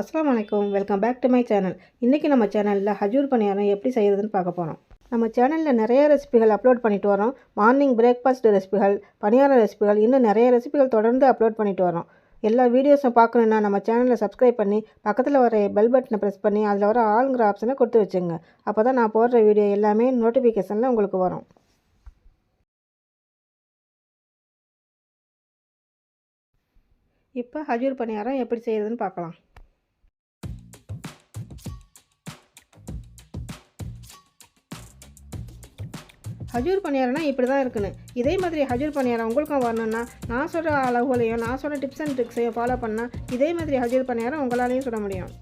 அஸ்லாம் வணக்கம் welcome back to my channel இன்றைக்கி நம்ம சேனலில் ஹஜூர் பணியாரம் எப்படி செய்கிறதுன்னு பார்க்க போகிறோம் நம்ம சேனலில் நிறைய ரெசிபிகள் அப்லோட் பண்ணிட்டு வரோம். மார்னிங் பிரேக்ஃபாஸ்ட் ரெசிபிகள் பணியார ரெசிபிகள் இன்னும் நிறைய ரெசிபிகள் தொடர்ந்து அப்லோட் பண்ணிட்டு வரோம். எல்லா வீடியோஸும் பார்க்கணுன்னா நம்ம சேனலை சப்ஸ்கிரைப் பண்ணி பக்கத்தில் வர பெல் பட்டனை ப்ரெஸ் பண்ணி அதில் வர ஆளுங்கிற ஆப்ஷனை கொடுத்து வச்சுங்க. அப்போ தான் நான் போடுற வீடியோ எல்லாமே நோட்டிஃபிகேஷனில் உங்களுக்கு வரும். இப்போ ஹஜூர் பணியாரம் எப்படி செய்கிறதுன்னு பார்க்கலாம். ஹஜூர் பணியாரம்னா இப்படி தான் இருக்குன்னு. இதே மாதிரி ஹஜூர் பணியாரம் உங்களுக்கும் வரணும்னா நான் சொல்கிற அளவுகளையும் நான் சொல்கிற டிப்ஸ் அண்ட் ட்ரிக்ஸையும் ஃபாலோ பண்ணால் இதே மாதிரி ஹஜூர் பணியாரம் உங்களாலையும் சுட முடியும்.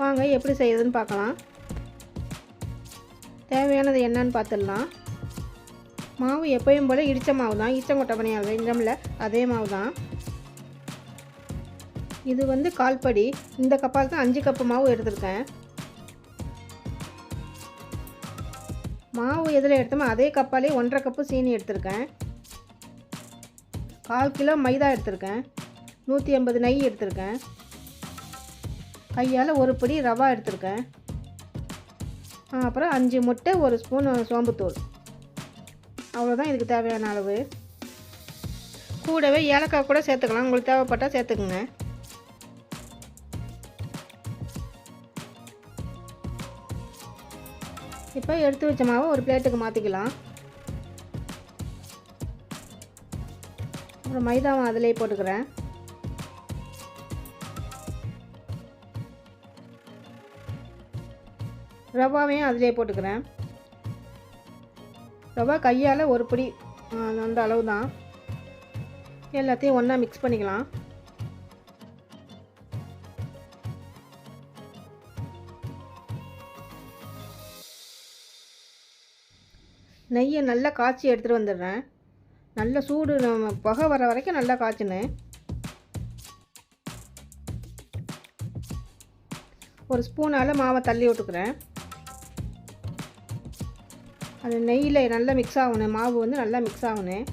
வாங்க எப்படி செய்யுதுன்னு பார்க்கலாம். தேவையானது என்னன்னு பார்த்துடலாம். மாவு எப்பயும் போல் இடித்த மாவு தான். ஈச்சங்கொட்டை பணியாரம் செஞ்சோம்ல அதே மாவு தான். இது வந்து கால்படி இந்த கப்பால் தான் அஞ்சு கப்பு மாவு எடுத்திருக்கேன். மாவு எதில் எடுத்தோமோ அதே கப்பாலே ஒன்றரை கப்பு சீனி எடுத்திருக்கேன். கால் கிலோ மைதா எடுத்திருக்கேன். நூற்றி ஐம்பது நெய் எடுத்திருக்கேன். கையால் ஒரு பிடி ரவா எடுத்திருக்கேன். அப்புறம் அஞ்சு முட்டை ஒரு ஸ்பூன் சோம்புத்தூள். அவ்வளோதான் இதுக்கு தேவையான அளவு. கூடவே ஏலக்காய் கூட சேர்த்துக்கலாம். உங்களுக்கு தேவைப்பட்டால் சேர்த்துக்குங்க. இப்போ எடுத்து வச்ச மாவை ஒரு பிளேட்டுக்கு மாற்றிக்கலாம் அப்புறம் மைதாவை அதிலே போட்டுக்கிறேன். ரவாவையும் அதிலே போட்டுக்கிறேன். ரவா கையால் ஒரு பிடி அந்த அளவு தான் எல்லாத்தையும் ஒன்றா மிக்ஸ் பண்ணிக்கலாம். நெய்யை நல்லா காய்ச்சி எடுத்துகிட்டு வந்துடுறேன். நல்ல சூடு நம்ம புகை வர வரைக்கும் நல்லா காய்ச்சினு ஒரு ஸ்பூனால் மாவை தள்ளி விட்டுக்கிறேன். அது நெய்யில் நல்லா மிக்ஸ் ஆகணும். மாவு வந்து நல்லா மிக்ஸ் ஆகணும்.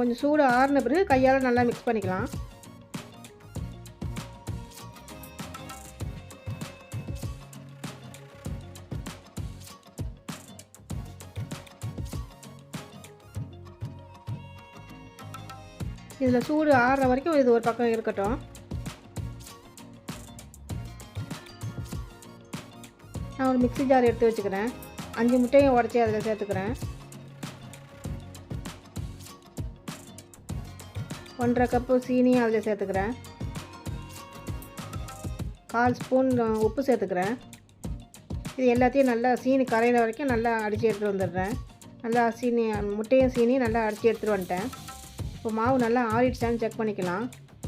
கொஞ்சம் சூடு ஆறின பிறகு கையால் நல்லா மிக்ஸ் பண்ணிக்கலாம். இதில் சூடு ஆறுற வரைக்கும் இது ஒரு பக்கம் இருக்கட்டும். நான் ஒரு மிக்ஸி ஜார் எடுத்து வச்சுக்கிறேன். அஞ்சு முட்டையும் உடச்சி அதில் சேர்த்துக்கிறேன். ஒன்றரை கப்பு சீனியும் அதில் சேர்த்துக்கிறேன். கால் ஸ்பூன் உப்பு சேர்த்துக்கிறேன். இது எல்லாத்தையும் நல்லா சீனி கரையிற வரைக்கும் நல்லா அடித்து எடுத்துகிட்டு வந்துடுறேன். நல்லா சீனி முட்டையும் சீனியும் நல்லா அடித்து எடுத்துகிட்டு வந்துட்டேன். இப்போ மாவு நல்லா ஆறிடுச்சான்னு செக் பண்ணிக்கலாம்.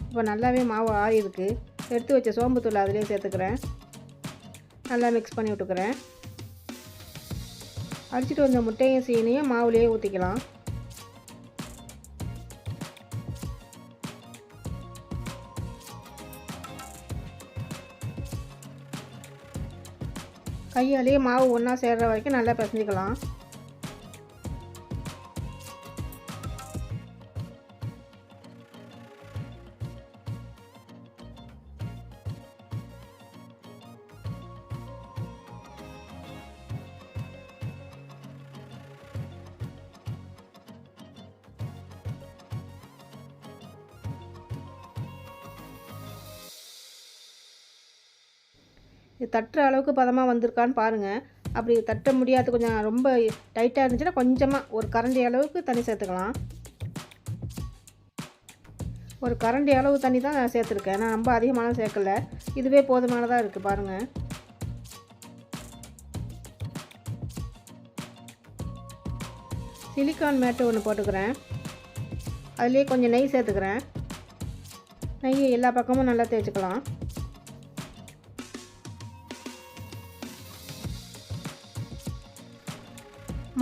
இப்போ நல்லாவே மாவு ஆறி இருக்குது எடுத்து வச்ச சோம்புத்தூள் அதிலே சேர்த்துக்கிறேன். நல்லா மிக்ஸ் பண்ணி விட்டுக்கிறேன். அடிச்சுட்டு வந்த முட்டையும் சீனையும் மாவுலேயே ஊற்றிக்கலாம் கையாலேயே மாவு ஒன்றா சேர்கிற வரைக்கும் நல்லா பிசைஞ்சிக்கலாம். இது தட்டுற அளவுக்கு பதமாக வந்திருக்கான்னு பாருங்கள் அப்படி தட்ட முடியாது கொஞ்சம் ரொம்ப டைட்டாக இருந்துச்சுன்னா கொஞ்சமாக ஒரு கரண்டி அளவுக்கு தண்ணி சேர்த்துக்கலாம். ஒரு கரண்டி அளவு தண்ணி தான் நான் சேர்த்துருக்கேன். நான் ரொம்ப அதிகமான சேர்க்கல. இதுவே போதுமானதாக இருக்குது பாருங்கள் சிலிக்கான் மேட்டு ஒன்று போட்டுக்கிறேன். அதுலேயே கொஞ்சம் நெய் சேர்த்துக்கிறேன். நெய் எல்லா பக்கமும் நல்லா தேய்ச்சிக்கலாம்.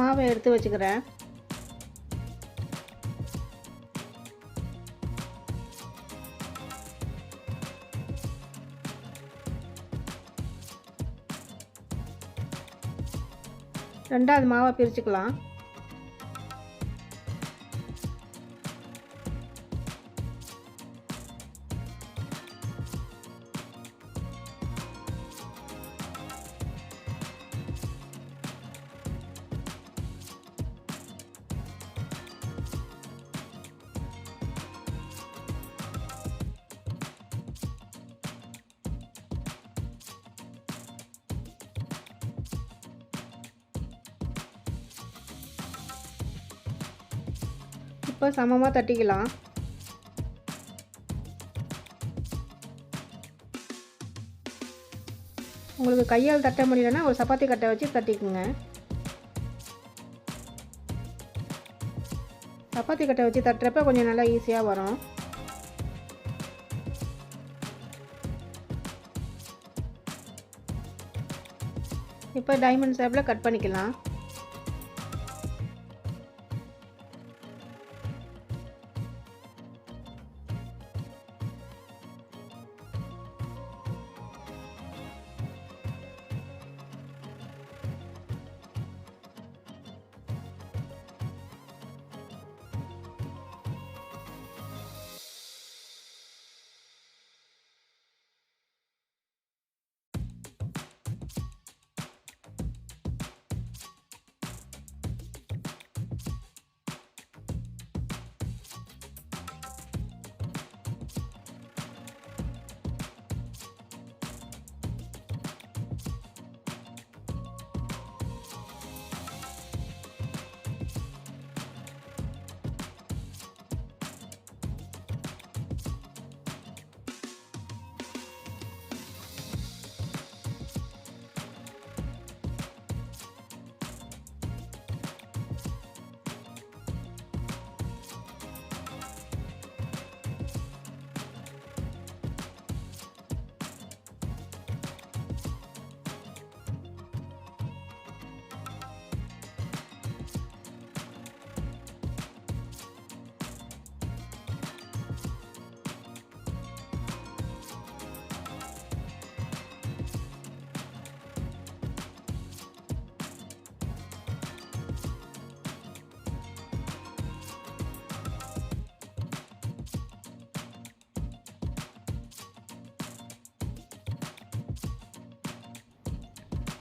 மாவை எடுத்து வச்சுக்கிறேன். ரெண்டாவது மாவை பிரிச்சுக்கலாம். இப்போ சமமாக தட்டிக்கலாம். உங்களுக்கு கையால் தட்ட முடியலன்னா ஒரு சப்பாத்தி கட்டை வச்சு தட்டிக்குங்க. சப்பாத்தி கட்டை வச்சு தட்டுறப்ப கொஞ்சம் நல்லா ஈஸியாக வரும். இப்போ டைமண்ட் ஷேப்பில் கட் பண்ணிக்கலாம்.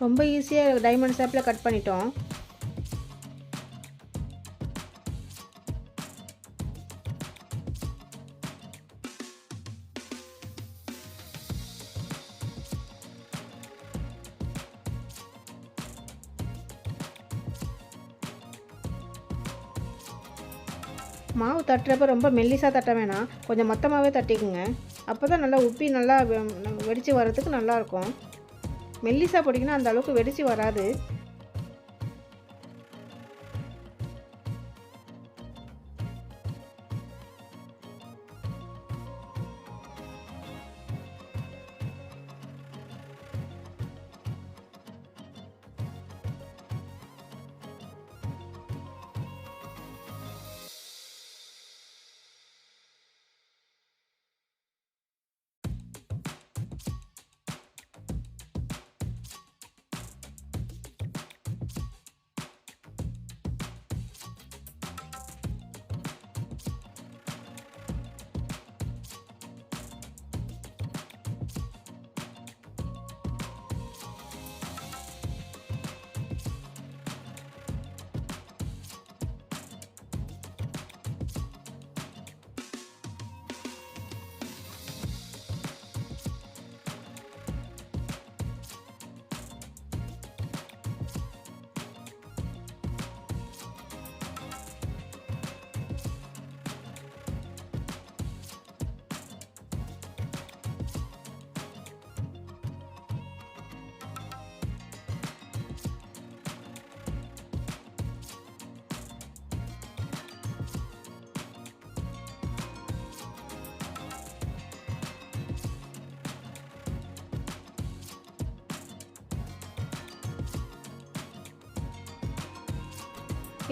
ரொம்ப ஈஸியாக டைமண்ட் ஷேப்பில் கட் பண்ணிட்டோம். மாவு தட்டுறப்ப ரொம்ப மெல்லிசாக தட்ட வேணாம். கொஞ்சம் மொத்தமாகவே தட்டிக்குங்க. அப்போ தான் நல்லா உப்பி நல்லா வெடித்து வர்றதுக்கு நல்லாயிருக்கும் மெல்லிசா போட்டிங்கன்னா அந்த அளவுக்கு வெடிச்சு வராது.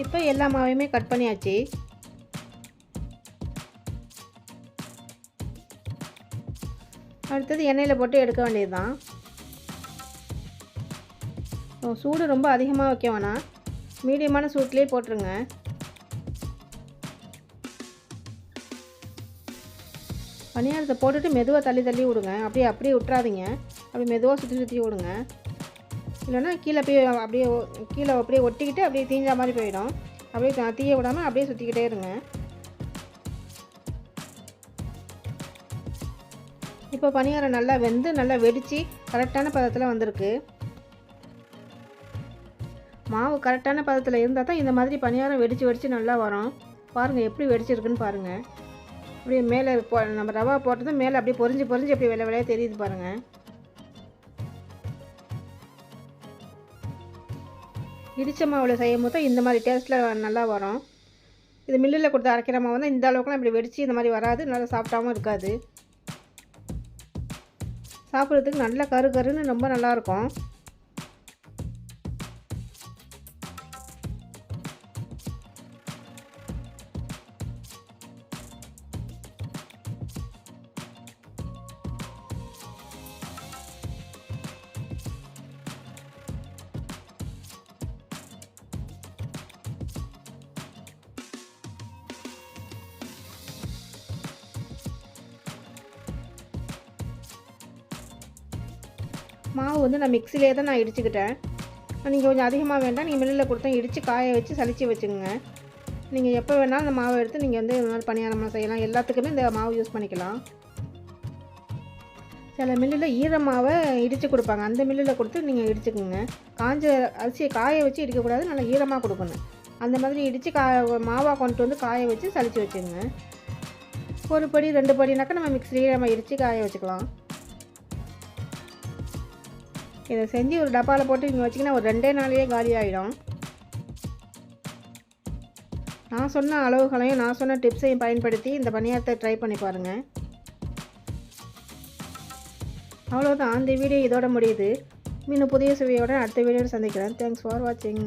இப்போ எல்லா மாவையுமே கட் பண்ணியாச்சு. அடுத்தது எண்ணெயில் போட்டு எடுக்க வேண்டியது தான் சூடு ரொம்ப அதிகமாக வைக்க வேணாம். மீடியமான சூட்லேயே போட்டுருங்க. பணியாரத்தை போட்டுட்டு மெதுவாக தள்ளி தள்ளி விடுங்க. அப்படியே அப்படியே விட்றாதீங்க அப்படி மெதுவாக சுற்றி சுற்றி விடுங்க. இல்லைன்னா கீழே போய் அப்படியே கீழே அப்படியே ஒட்டிக்கிட்டு அப்படியே தீஞ்ச மாதிரி போயிடும். அப்படியே தீய விடாமல் அப்படியே சுற்றிக்கிட்டே இருங்க. இப்போ பணியாரம் நல்லா வெந்து நல்லா வெடித்து கரெக்டான பதத்தில் வந்திருக்கு. மாவு கரெக்டான பதத்தில் இருந்தால் தான் இந்த மாதிரி பணியாரம் வெடித்து வெடித்து நல்லா வரும். பாருங்கள் எப்படி வெடிச்சிருக்குன்னு பாருங்கள் அப்படியே மேலே நம்ம ரவா போட்டதும் மேலே அப்படியே பொறிஞ்சு பொரிஞ்சு அப்படியே வெள்ளை வெள்ளையாக தெரியுது பாருங்கள் இடிச்ச மாவில் செய்யும் போது இந்த மாதிரி டேஸ்ட்டில் நல்லா வரும். இது மில்லில் கொடுத்து அரைக்கிற மாவு தான் இந்த அளவுக்குலாம் இப்படி வெடித்து இந்த மாதிரி வராது. நல்லா சாப்பிட்டாவும் இருக்காது. சாப்பிட்றதுக்கு நல்லா கரு கருன்னு ரொம்ப நல்லாயிருக்கும் மாவு வந்து நான் மிக்சிலே தான் நான் இடிச்சுக்கிட்டேன். நீங்கள் கொஞ்சம் அதிகமாக வேண்டாம். நீங்கள் மில்லில் கொடுத்தா இடித்து காய வச்சு சளிச்சு வச்சுக்கோங்க. நீங்கள் எப்போ வேணாலும் அந்த மாவை எடுத்து நீங்கள் வந்து இந்த மாதிரி பணியாரமாக செய்யலாம். எல்லாத்துக்குமே இந்த மாவு யூஸ் பண்ணிக்கலாம். சில மில்லில் ஈர மாவை இடித்து கொடுப்பாங்க. அந்த மில்லில் கொடுத்து நீங்கள் இடிச்சுக்குங்க. காஞ்ச அரிசியை காய வச்சு இடிக்கக்கூடாது. நல்லா ஈரமாக கொடுக்கணும். அந்த மாதிரி இடித்து கா மாவாக கொண்டு வந்து காய வச்சு சளிச்சு வச்சுக்கோங்க. ஒரு படி ரெண்டு படினாக்கா நம்ம மிக்சிலேயே நம்ம இடித்து காய வச்சுக்கலாம். இதை செஞ்சு ஒரு டப்பாவில் போட்டு நீங்கள் வச்சிங்கன்னா ஒரு ரெண்டே நாளையே காலி ஆகிடும் நான் சொன்ன அளவுகளையும் நான் சொன்ன டிப்ஸையும் பயன்படுத்தி இந்த பணியாரத்தை ட்ரை பண்ணி பாருங்கள் அவ்வளோதான் அந்த வீடியோ இதோட முடியுது. இன்னும் புதிய சுவையோட அடுத்த வீடியோவில் சந்திக்கிறேன். தேங்க்ஸ் ஃபார் வாட்சிங்